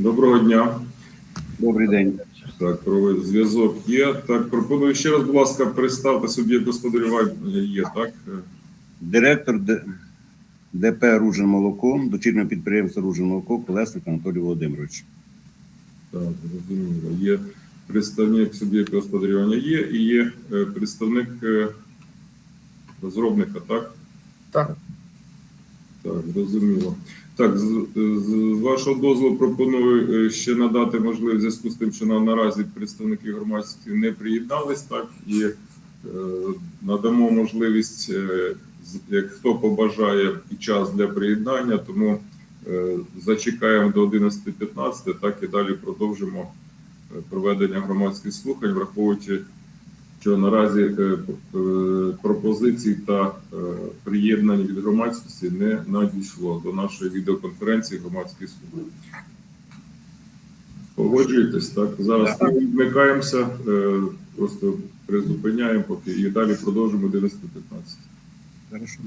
Доброго дня. Добрий день. Так, про зв'язок є. Так, пропоную ще раз, будь ласка, представте суб'єкт господарювання є, так? Директор ДП Ружин Молоко, дочірнього підприємства Ружин Молоко, Колесник Анатолій Володимирович. Так, зрозуміло. Є представник суб'єкта господарювання є і є е, представник е, розробника, так? Так. Так, зрозуміло. Так, з, з, вашого дозволу пропоную е, ще надати можливість в зв'язку з тим, що на наразі представники громадськості не приєднались, так і е, надамо можливість, е, як хто побажає і час для приєднання, тому е, зачекаємо до 11.15, так і далі продовжимо е, проведення громадських слухань, враховуючи що наразі е, е, пропозицій та е, приєднань від громадськості не надійшло до нашої відеоконференції громадські служби. Погоджуєтесь, так? Зараз ми вмикаємося, е, просто призупиняємо поки і далі продовжимо 11.15. Хорошо.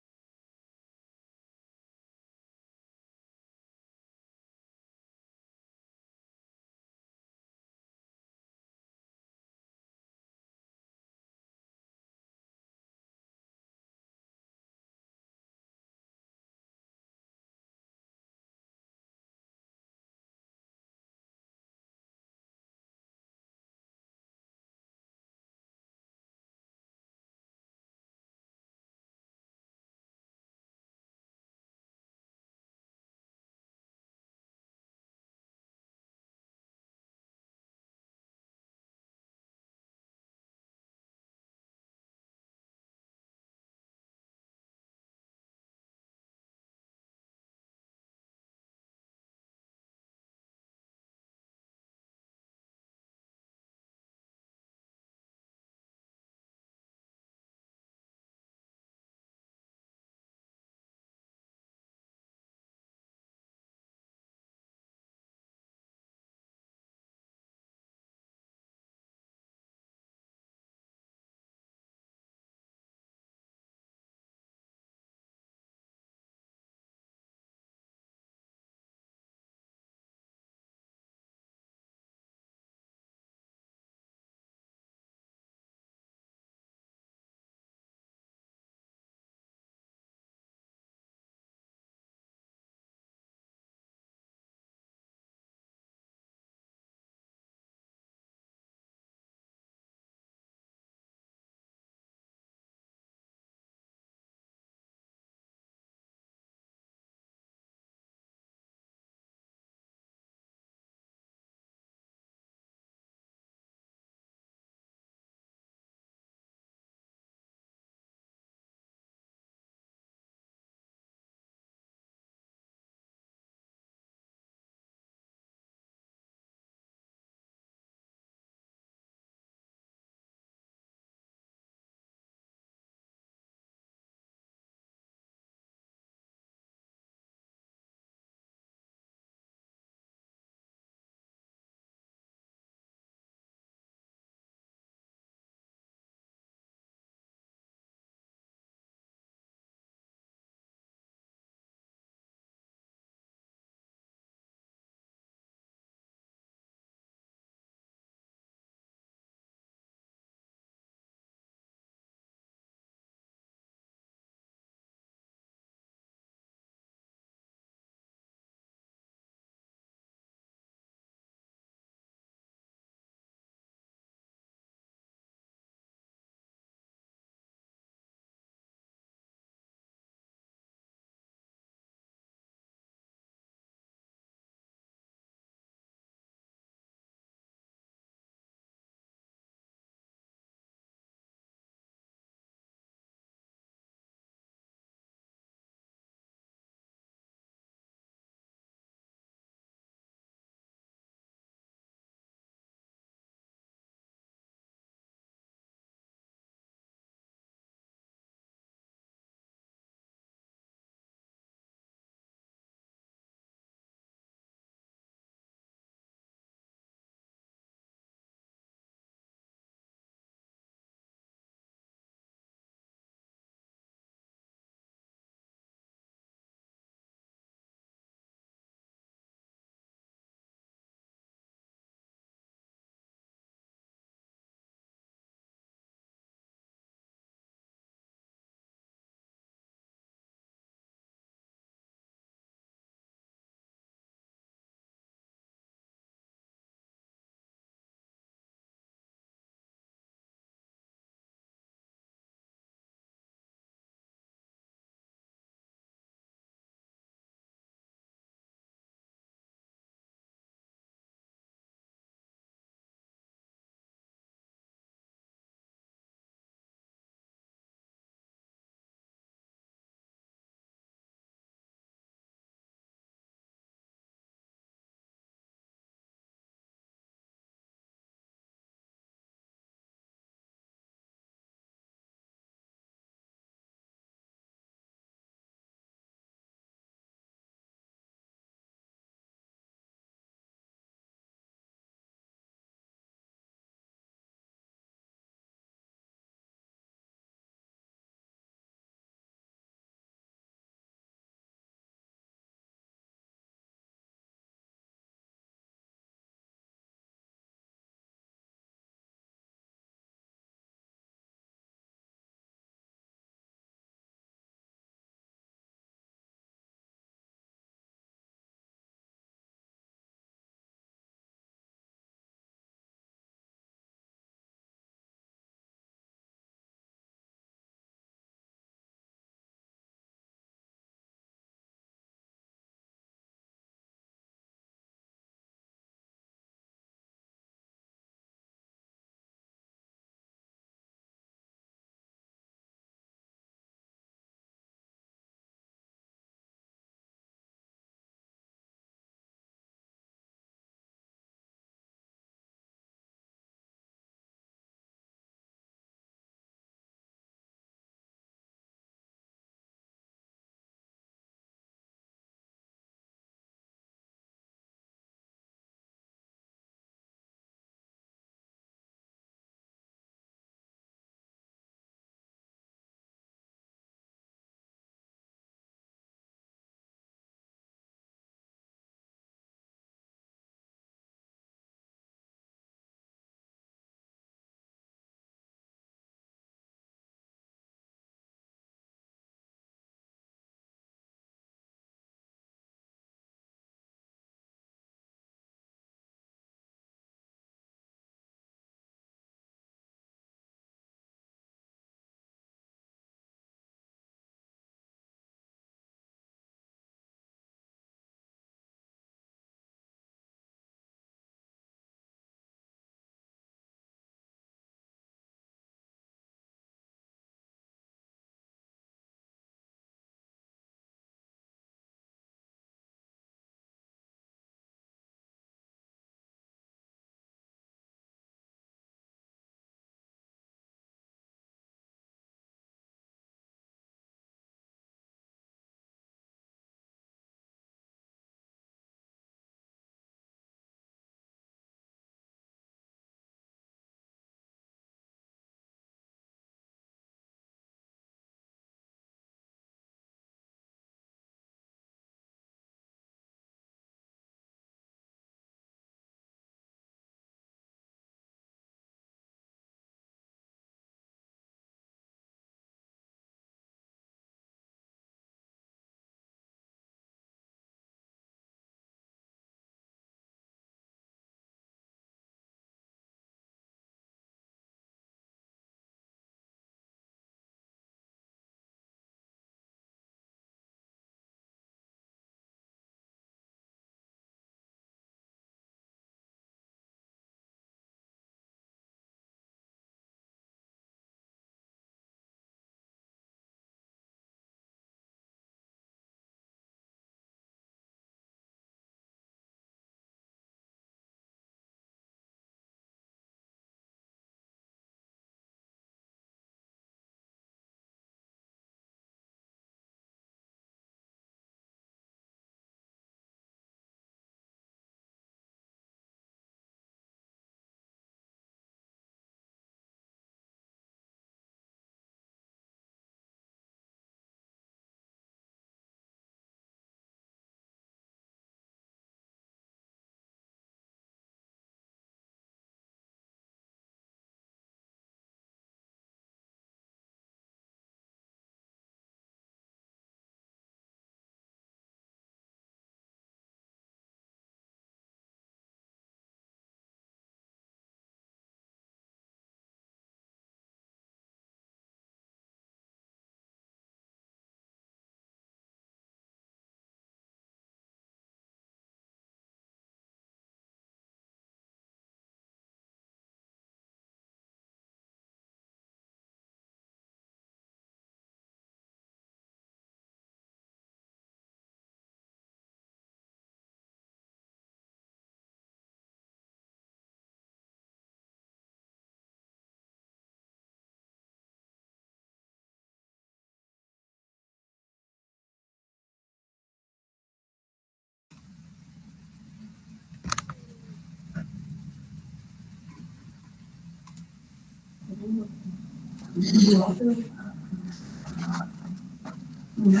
Не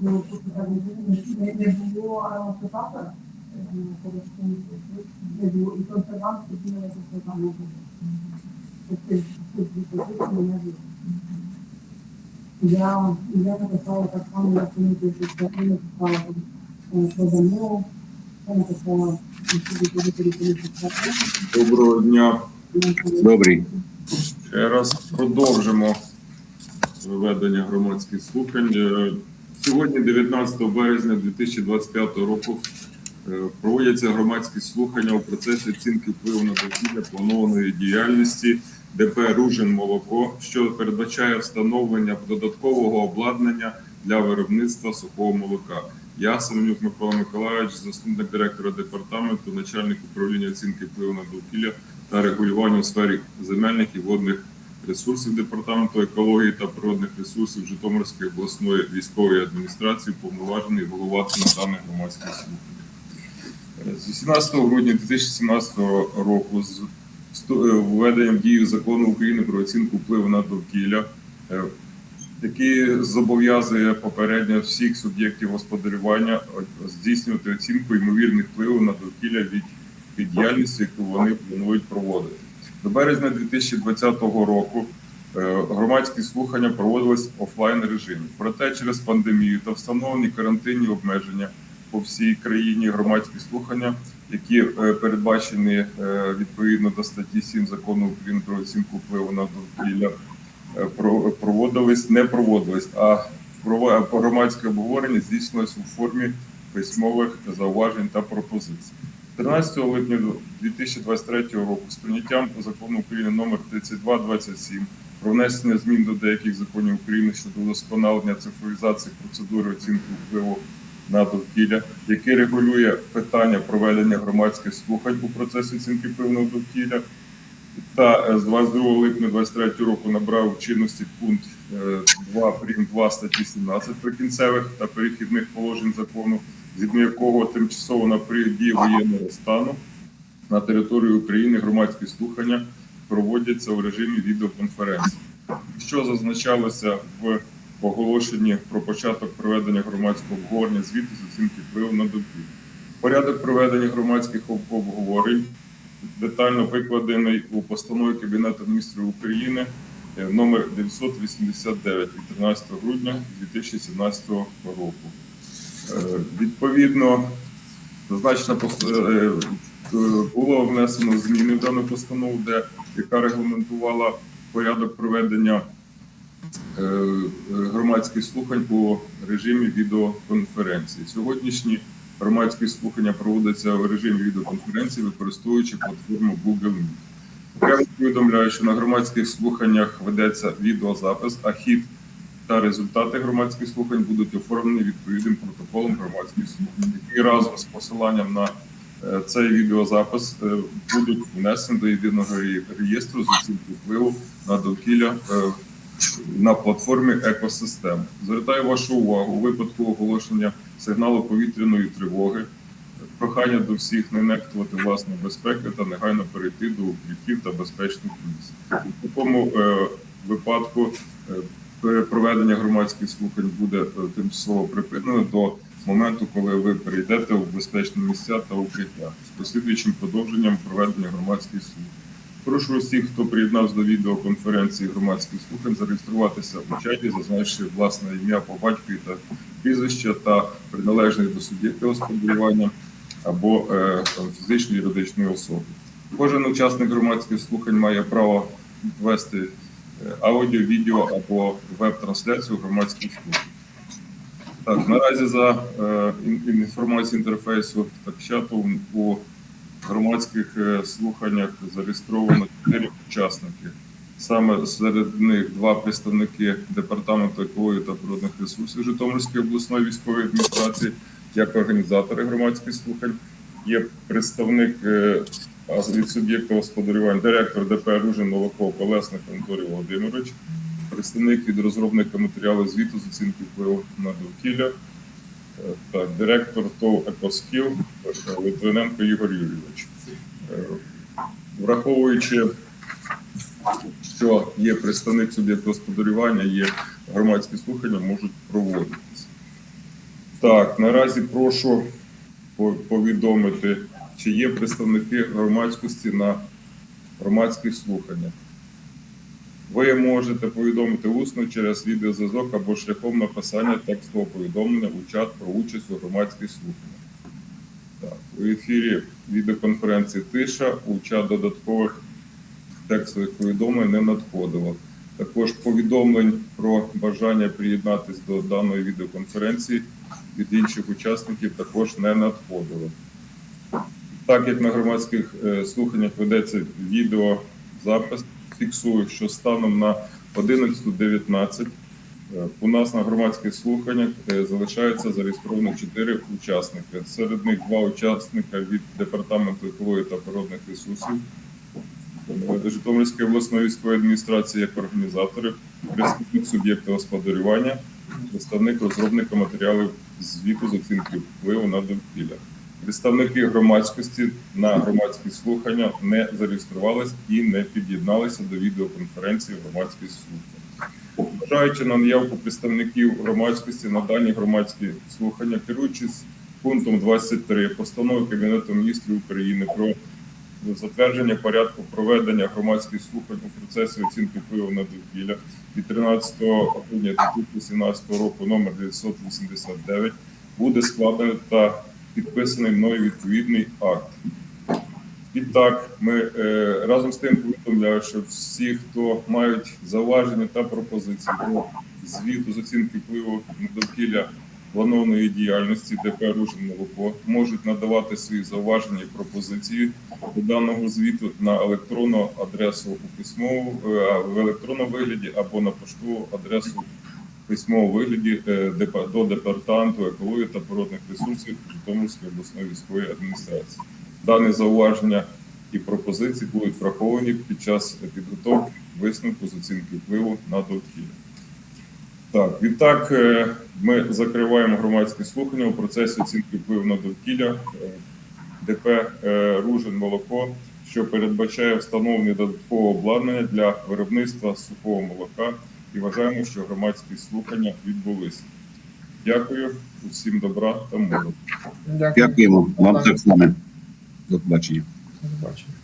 було фотографа, не було і консервант, і не було. Я, написала так само, як вони пишуть, я написала продамо, я написала. Доброго дня. Добрий. Ще раз продовжимо ведення громадських слухань. Е, Сьогодні, 19 березня 2025 року, е, проводяться громадські слухання у процесі оцінки впливу на довкілля планованої діяльності ДП Ружин Молоко, що передбачає встановлення додаткового обладнання для виробництва сухого молока. Я Семенюк Микола Миколаївич, заступник директора департаменту, начальник управління оцінки впливу на довкілля та регулювання у сфері земельних і водних ресурсів департаменту екології та природних ресурсів Житомирської обласної військової адміністрації, повноважений голова на даних громадських слухань. З 18 грудня 2017 року з е, введенням в дію закону України про оцінку впливу на довкілля, е, який зобов'язує попередньо всіх суб'єктів господарювання здійснювати оцінку ймовірних впливів на довкілля від від діяльності, яку вони планують проводити. До березня 2020 року е, громадські слухання проводились в офлайн режимі. Проте через пандемію та встановлені карантинні обмеження по всій країні громадські слухання, які е, передбачені е, відповідно до статті 7 закону України про оцінку впливу на довкілля, проводились, не проводились, а громадське обговорення здійснилось у формі письмових зауважень та пропозицій. 13 липня 2023 року з прийняттям закону України номер 3227 про внесення змін до деяких законів України щодо удосконалення цифровізації процедури оцінки впливу на довкілля, який регулює питання проведення громадських слухань у процесі оцінки впливу довкілля, та е, з 22 липня 2023 року набрав чинності пункт е, 2 прим. 2 статті 17 прикінцевих та перехідних положень закону, згідно якого тимчасово на період дії воєнного стану на території України громадські слухання проводяться у режимі відеоконференції. Що зазначалося в оголошенні про початок проведення громадського обговорення звіту з оцінки впливу на довкілля. Порядок проведення громадських обговорень детально викладений у постанові Кабінету міністрів України е, номер 989 від 13 грудня 2017 року. Е, Відповідно, зазначена е, було внесено зміни в дану постанову, де яка регламентувала порядок проведення е, громадських слухань по режимі відеоконференції. Сьогоднішні громадські слухання проводяться в режимі відеоконференції, використовуючи платформу Google Meet. Окремо повідомляю, що на громадських слуханнях ведеться відеозапис, а хід та результати громадських слухань будуть оформлені відповідним протоколом громадських слухань, який разом з посиланням на е, цей відеозапис е, будуть внесені до єдиного реєстру з оцінки впливу на довкілля е, на платформі екосистем. Звертаю вашу увагу у випадку оголошення сигналу повітряної тривоги. Прохання до всіх не нехтувати власної безпеки та негайно перейти до укриттів та безпечних місць. У такому випадку проведення громадських слухань буде е, тимчасово припинено до моменту, коли ви прийдете в безпечні місця та укриття з послідуючим продовженням проведення громадських слухань. Прошу усіх, хто приєднався до відеоконференції громадських слухань, зареєструватися у чаті, зазначивши власне ім'я по батькові та прізвище та приналежних до суб'єкта господарювання або е, фізичної юридичної особи. Кожен учасник громадських слухань має право вести аудіо, відео або веб-трансляцію громадських слухань. Так, наразі за е, інформацією інтерфейсу так чату у громадських е, слуханнях зареєстровано чотири учасники. Саме серед них два представники департаменту екології та природних ресурсів Житомирської обласної військової адміністрації, як організатори громадських слухань. Є представник е, від суб'єкта господарювання, директор ДП «Ружин Молоко Колесник Анатолій Володимирович, представник від розробника матеріалу звіту з оцінки впливу на довкілля, е, так, директор ТОВ «Екоскіл» Литвиненко Ігор Юрійович. Е, Враховуючи що є представник суб'єкту господарювання, є громадські слухання, можуть проводитися. Так, наразі прошу повідомити, чи є представники громадськості на громадських слуханнях. Ви можете повідомити усно через відеозв'язок або шляхом написання текстового повідомлення у чат про участь у громадських слуханнях. Так, у ефірі відеоконференції тиша, у чат додаткових текстових повідомлень не надходило. Також повідомлень про бажання приєднатись до даної відеоконференції від інших учасників також не надходило. Так як на громадських е, слуханнях ведеться відеозапис, фіксую, що станом на 11.19 е, у нас на громадських слуханнях е, залишається зареєстровано 4 учасники. Серед них два учасника від департаменту екології та природних ресурсів. Житомирської обласної військової адміністрації як організатори, представник суб'єкта господарювання, представник розробника матеріалів звіту з оцінки впливу на довкілля. Представники громадськості на громадські слухання не зареєструвались і не під'єдналися до відеоконференції громадських слухань. Бажаючи на наявку представників громадськості на дані громадські слухання, керуючись пунктом 23 постанови Кабінету міністрів України про затвердження порядку проведення громадських слухань у процесі оцінки впливу на довкілля від 13 грудня 2017 року номер 989 буде складено та підписаний мною відповідний акт. Відтак, ми е, разом з тим повідомляю, що всі, хто мають зауваження та пропозиції до звіту з оцінки впливу на довкілля планованої діяльності ДП «Ружин молоко можуть надавати свої зауваження і пропозиції до даного звіту на електронну адресу у письмову е, в електронному вигляді або на поштову адресу в письмовому вигляді е, до департаменту екології та природних ресурсів Житомирської обласної військової адміністрації. Дані зауваження і пропозиції будуть враховані під час підготовки висновку з оцінки впливу на довкілля. Так, відтак е, ми закриваємо громадські слухання у процесі оцінки впливу на довкілля е, ДП Ружин молоко, що передбачає встановлення додаткового обладнання для виробництва сухого молока. І вважаємо, що громадські слухання відбулися. Дякую, усім добра та миру. Дякуємо вам так само. До побачення. До побачення.